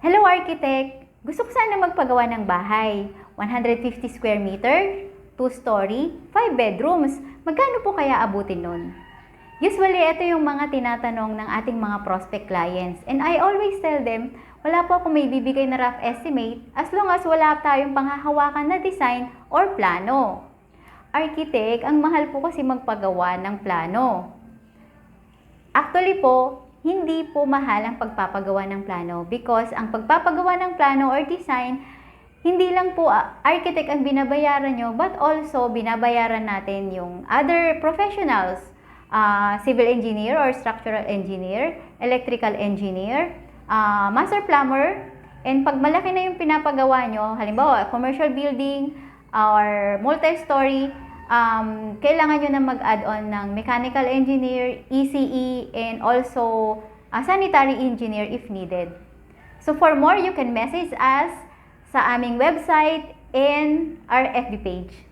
Hello architect! Gusto ko sana magpagawa ng bahay. 150 square meter, 2-story, 5 bedrooms. Magkano po kaya abutin nun? Usually, ito yung mga tinatanong ng ating mga prospect clients. And I always tell them, wala po akong may bibigay na rough estimate as long as wala tayong panghahawakan na design or plano. Architect, ang mahal po kasi magpagawa ng plano. Actually po, hindi po mahal ang pagpapagawa ng plano because ang pagpapagawa ng plano or design, hindi lang po ah, architect ang binabayaran nyo, but also binabayaran natin yung other professionals, ah, civil engineer or structural engineer, electrical engineer, ah, master plumber, and pag malaki na yung pinapagawa nyo, halimbawa commercial building or multi-story, um, kailangan nyo na mag-add on ng mechanical engineer, ECE, and also a sanitary engineer if needed. So for more, you can message us sa aming website and our FB page.